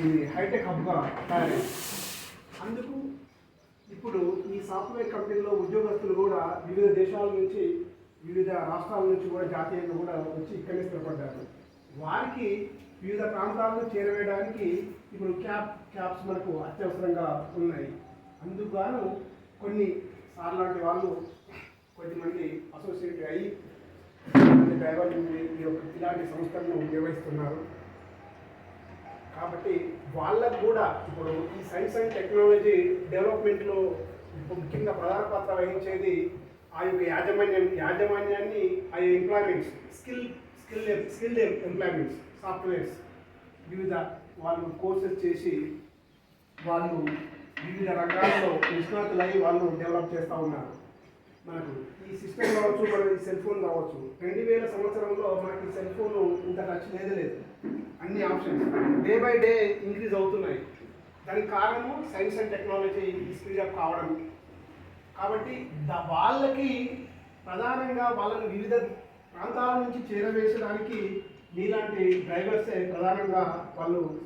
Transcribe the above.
ఇది హైటెక్ హబ్గా తయారైంది అందుకు ఇప్పుడు ఈ సాఫ్ట్వేర్ కంపెనీలో ఉద్యోగస్తులు కూడా వివిధ దేశాల నుంచి వివిధ రాష్ట్రాల నుంచి కూడా జాతీయంగా కూడా వచ్చి ఇక్కడే స్థిరపడ్డారు. వారికి వివిధ ప్రాంతాలను చేరవేయడానికి ఇప్పుడు క్యాబ్ క్యాబ్స్ మనకు అత్యవసరంగా ఉన్నాయి. అందుకుగాను కొన్ని సార్ లాంటి వాళ్ళు కొద్దిమంది అసోసియేట్ అయ్యి కొంతమంది డ్రైవర్లు ఈ యొక్క ఇలాంటి సంస్థలను నిర్వహిస్తున్నారు. కాబట్టి వాళ్ళకు కూడా ఇప్పుడు ఈ సైన్స్ అండ్ టెక్నాలజీ డెవలప్మెంట్లో ముఖ్యంగా ప్రధాన పాత్ర వహించేది ఆ యొక్క యాజమాన్యం యాజమాన్యాన్ని ఆ employments skill skill skilled employments softwares వివిధ వాళ్ళు కోర్సెస్ చేసి వాళ్ళు వివిధ రంగాల్లో నిష్ణాతులై వాళ్ళు డెవలప్ చేస్తూ ఉన్నారు. మనకు ఈ సిస్టమ్ కావచ్చు మన సెల్ ఫోన్ కావచ్చు. రెండు వేల సంవత్సరంలో మనకి సెల్ ఫోన్ ఇంత ఖర్చు లేదు లేదు అన్ని options. Day by day increase అవుతున్నాయి. దానికి కారణము సైన్స్ అండ్ టెక్నాలజీ స్పీడప్ కావడం. కాబట్టి ద- వాళ్ళకి ప్రధానంగా వాళ్ళని వివిధ ప్రాంతాల నుంచి చేరవేసడానికి మీలాంటి డ్రైవర్సే ప్రధానంగా వాళ్ళు